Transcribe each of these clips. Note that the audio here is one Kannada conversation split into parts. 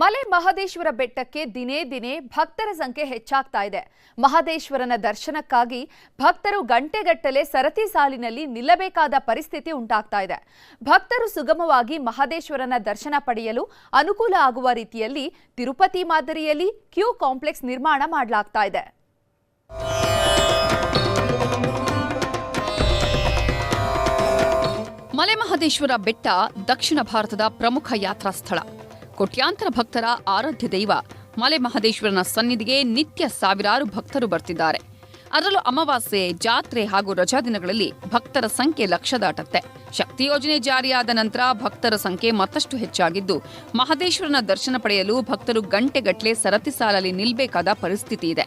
ಮಲೆ ಮಹದೇಶ್ವರ ಬೆಟ್ಟಕ್ಕೆ ದಿನೇ ದಿನೇ ಭಕ್ತರ ಸಂಖ್ಯೆ ಹೆಚ್ಚಾಗ್ತಾ ಇದೆ. ಮಹದೇಶ್ವರನ ದರ್ಶನಕ್ಕಾಗಿ ಭಕ್ತರು ಗಂಟೆಗಟ್ಟಲೆ ಸರತಿ ಸಾಲಿನಲ್ಲಿ ನಿಲ್ಲಬೇಕಾದ ಪರಿಸ್ಥಿತಿ ಉಂಟಾಗ್ತಾ ಇದೆ. ಭಕ್ತರು ಸುಗಮವಾಗಿ ಮಹದೇಶ್ವರನ ದರ್ಶನ ಪಡೆಯಲು ಅನುಕೂಲ ಆಗುವ ರೀತಿಯಲ್ಲಿ ತಿರುಪತಿ ಮಾದರಿಯಲ್ಲಿ ಕ್ಯೂ ಕಾಂಪ್ಲೆಕ್ಸ್ ನಿರ್ಮಾಣ ಮಾಡಲಾಗ್ತಾ ಇದೆ. ಮಲೆಮಹದೇಶ್ವರ ಬೆಟ್ಟ ದಕ್ಷಿಣ ಭಾರತದ ಪ್ರಮುಖ ಯಾತ್ರಾ ಸ್ಥಳ. ಕೋಟ್ಯಾಂತರ ಭಕ್ತರ ಆರಾಧ್ಯ ದೈವ. ಮಲೆ ಮಹದೇಶ್ವರನ ಸನ್ನಿಧಿಗೆ ನಿತ್ಯ ಸಾವಿರಾರು ಭಕ್ತರು ಬರ್ತಿದ್ದಾರೆ. ಅದರಲ್ಲೂ ಅಮಾವಾಸ್ಯೆ, ಜಾತ್ರೆ ಹಾಗೂ ರಜಾ ದಿನಗಳಲ್ಲಿ ಭಕ್ತರ ಸಂಖ್ಯೆ ಲಕ್ಷ ದಾಟತ್ತೆ. ಶಕ್ತಿ ಯೋಜನೆ ಜಾರಿಯಾದ ನಂತರ ಭಕ್ತರ ಸಂಖ್ಯೆ ಮತ್ತಷ್ಟು ಹೆಚ್ಚಾಗಿದ್ದು, ಮಹದೇಶ್ವರನ ದರ್ಶನ ಪಡೆಯಲು ಭಕ್ತರು ಗಂಟೆಗಟ್ಟಲೆ ಸರತಿ ಸಾಲಲ್ಲಿ ನಿಲ್ಬೇಕಾದ ಪರಿಸ್ಥಿತಿ ಇದೆ.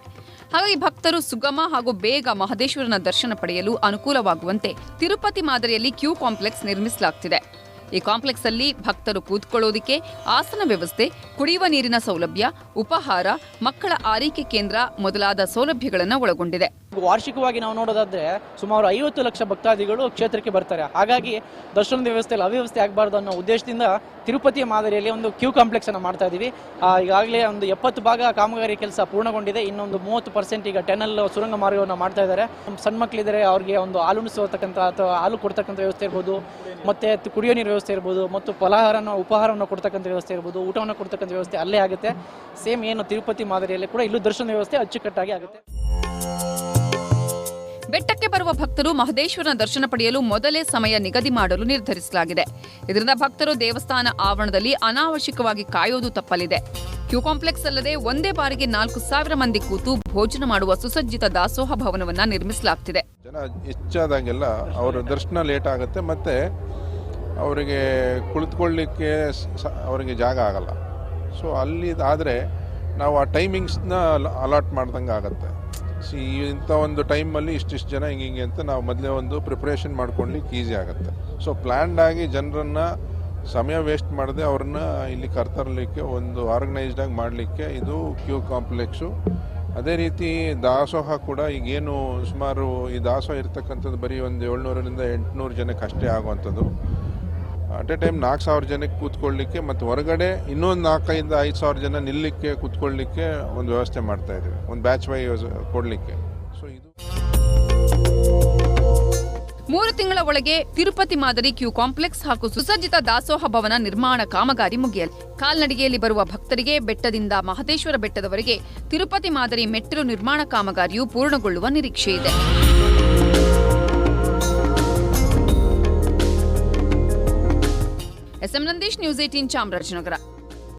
ಹಾಗಾಗಿ ಭಕ್ತರು ಸುಗಮ ಹಾಗೂ ಬೇಗ ಮಹದೇಶ್ವರನ ದರ್ಶನ ಪಡೆಯಲು ಅನುಕೂಲವಾಗುವಂತೆ ತಿರುಪತಿ ಮಾದರಿಯಲ್ಲಿ ಕ್ಯೂ ಕಾಂಪ್ಲೆಕ್ಸ್ ನಿರ್ಮಿಸಲಾಗ್ತಿದೆ. ಈ ಕಾಂಪ್ಲೆಕ್ಸ್ ಅಲ್ಲಿ ಭಕ್ತರು ಕೂತ್ಕೊಳ್ಳೋದಿಕ್ಕೆ ಆಸನ ವ್ಯವಸ್ಥೆ, ಕುಡಿಯುವ ನೀರಿನ ಸೌಲಭ್ಯ, ಉಪಹಾರ, ಮಕ್ಕಳ ಆರೈಕೆ ಕೇಂದ್ರ ಮೊದಲಾದ ಸೌಲಭ್ಯಗಳನ್ನು ಒಳಗೊಂಡಿದೆ. ವಾರ್ಷಿಕವಾಗಿ ನಾವು ನೋಡೋದಾದ್ರೆ ಸುಮಾರು ಐವತ್ತು ಲಕ್ಷ ಭಕ್ತಾದಿಗಳು ಕ್ಷೇತ್ರಕ್ಕೆ ಬರ್ತಾರೆ. ಹಾಗಾಗಿ ದರ್ಶನದ ವ್ಯವಸ್ಥೆಯಲ್ಲಿ ಅವ್ಯವಸ್ಥೆ ಆಗಬಾರ್ದು ಅನ್ನೋ ಉದ್ದೇಶದಿಂದ ತಿರುಪತಿಯ ಮಾದರಿಯಲ್ಲಿ ಒಂದು ಕ್ಯೂ ಕಾಂಪ್ಲೆಕ್ಸ್ ಅನ್ನು ಮಾಡ್ತಾ ಇದೀವಿ. ಈಗಾಗಲೇ ಒಂದು ಎಪ್ಪತ್ತು ಭಾಗ ಕಾಮಗಾರಿ ಕೆಲಸ ಪೂರ್ಣಗೊಂಡಿದೆ. ಇನ್ನೊಂದು ಮೂವತ್ತು ಪರ್ಸೆಂಟ್ ಈಗ ಟೆನಲ್ ಸುರಂಗ ಮಾರ್ಗವನ್ನು ಮಾಡ್ತಾ ಇದ್ದಾರೆ. ಸಣ್ಣ ಮಕ್ಕಳಿದ್ದಾರೆ ಅವ್ರಿಗೆ ಒಂದು ಹಾಲು ಉಣಿಸತಕ್ಕಂಥ ಅಥವಾ ಹಾಲು ಕೊಡ್ತಕ್ಕಂಥ ವ್ಯವಸ್ಥೆ ಇರ್ಬೋದು, ಮತ್ತೆ ಕುಡಿಯೋ ನೀರು ವ್ಯವಸ್ಥೆ ಇರ್ಬೋದು, ಮತ್ತು ಫಲಾಹಾರನ ಉಪಹಾರವನ್ನು ಕೊಡ್ತಕ್ಕಂಥ ವ್ಯವಸ್ಥೆ ಇರ್ಬೋದು, ಊಟವನ್ನು ಕೊಡ್ತಕ್ಕಂಥ ವ್ಯವಸ್ಥೆ ಅಲ್ಲೇ ಆಗುತ್ತೆ. ಸೇಮ್ ಏನು ತಿರುಪತಿ ಮಾದರಿಯಲ್ಲಿ ಕೂಡ ಇಲ್ಲೂ ದರ್ಶನ ವ್ಯವಸ್ಥೆ ಅಚ್ಚುಕಟ್ಟಾಗಿ ಆಗುತ್ತೆ. ಬರುವ ಭಕ್ತರು ಮಹದೇಶ್ವರನ ದರ್ಶನ ಪಡೆಯಲು ಮೊದಲೇ ಸಮಯ ನಿಗದಿ ಮಾಡಲು ನಿರ್ಧರಿಸಲಾಗಿದೆ. ಇದರಿಂದ ಭಕ್ತರು ದೇವಸ್ಥಾನ ಆವರಣದಲ್ಲಿ ಅನಾವಶ್ಯಕವಾಗಿ ಕಾಯೋದು ತಪ್ಪಲಿದೆ. ಕ್ಯೂ ಕಾಂಪ್ಲೆಕ್ಸ್ ಅಲ್ಲದೆ ಒಂದೇ ಬಾರಿಗೆ ನಾಲ್ಕು ಸಾವಿರ ಮಂದಿ ಕೂತು ಭೋಜನ ಮಾಡುವ ಸುಸಜ್ಜಿತ ದಾಸೋಹ ಭವನವನ್ನ ನಿರ್ಮಿಸಲಾಗ್ತಿದೆ. ಜನ ಹೆಚ್ಚಾದಾಗೆಲ್ಲ ಅವರ ದರ್ಶನ ಲೇಟ್ ಆಗುತ್ತೆ ಮತ್ತೆ ಅವರಿಗೆ ಕುಳಿತುಕೊಳ್ಳಿಕ್ಕೆ ಅವರಿಗೆ ಜಾಗ ಆಗಲ್ಲ. ಸೊ ಅಲ್ಲಿ ಆದರೆ ನಾವು ಆ ಟೈಮಿಂಗ್ಸ್ನ ಅಲಾಟ್ ಮಾಡ್ದಂಗೆ ಆಗುತ್ತೆ ಸಿ, ಇಂಥ ಒಂದು ಟೈಮಲ್ಲಿ ಇಷ್ಟಿಷ್ಟು ಜನ ಹಿಂಗೆ ಹಿಂಗೆ ಅಂತ ನಾವು ಮೊದಲೇ ಒಂದು ಪ್ರಿಪ್ರೇಷನ್ ಮಾಡ್ಕೊಳ್ಲಿಕ್ಕೆ ಈಸಿ ಆಗುತ್ತೆ. ಸೊ ಪ್ಲ್ಯಾಂಡ್ ಆಗಿ ಜನರನ್ನು ಸಮಯ ವೇಸ್ಟ್ ಮಾಡದೆ ಅವ್ರನ್ನ ಇಲ್ಲಿ ಕರ್ತರಲಿಕ್ಕೆ ಒಂದು ಆರ್ಗನೈಸ್ಡ್ ಆಗಿ ಮಾಡಲಿಕ್ಕೆ ಇದು ಕ್ಯೂ ಕಾಂಪ್ಲೆಕ್ಸು. ಅದೇ ರೀತಿ ದಾಸೋಹ ಕೂಡ ಈಗೇನು ಸುಮಾರು ಈ ದಾಸೋಹ ಇರ್ತಕ್ಕಂಥದ್ದು ಬರೀ ಒಂದು ಏಳ್ನೂರರಿಂದ ಎಂಟುನೂರು ಜನಕ್ಕೆ ಅಷ್ಟೇ ಆಗುವಂಥದ್ದು. ಅಟ್ ಎ ಟೈಮ್ ನಾಲ್ಕು ಸಾವಿರ ಜನಕ್ಕೆ ಕೂತ್ಕೊಳ್ಳಿಕ್ಕೆ ಮತ್ತು ಹೊರಗಡೆ ಇನ್ನೊಂದು ನಾಲ್ಕೈದು, ಐದು ಸಾವಿರ ಜನ ನಿಲ್ಲಕ್ಕೆ, ಕೂತ್ಕೊಳ್ಳಿಕ್ಕೆ ಒಂದು ವ್ಯವಸ್ಥೆ ಮಾಡ್ತಾ ಇದ್ದೀವಿ. ಒಂದು ಬ್ಯಾಚ್ ವೈ ಕೊಡಲಿಕ್ಕೆ. ಸೊ ಇದು ಮೂರು ತಿಂಗಳ ಒಳಗೆ ತಿರುಪತಿ ಮಾದರಿ ಕ್ಯೂ ಕಾಂಪ್ಲೆಕ್ಸ್ ಹಾಗೂ ಸುಸಜ್ಜಿತ ದಾಸೋಹ ಭವನ ನಿರ್ಮಾಣ ಕಾಮಗಾರಿ ಮುಗಿಯಲಿ. ಕಾಲ್ನಡಿಗೆಯಲ್ಲಿ ಬರುವ ಭಕ್ತರಿಗೆ ಬೆಟ್ಟದಿಂದ ಮಹದೇಶ್ವರ ಬೆಟ್ಟದವರೆಗೆ ತಿರುಪತಿ ಮಾದರಿ ಮೆಟ್ಟಿಲು ನಿರ್ಮಾಣ ಕಾಮಗಾರಿಯು ಪೂರ್ಣಗೊಳ್ಳುವ ನಿರೀಕ್ಷೆ ಇದೆ. SM Nandish News eighteen Chamarajanagar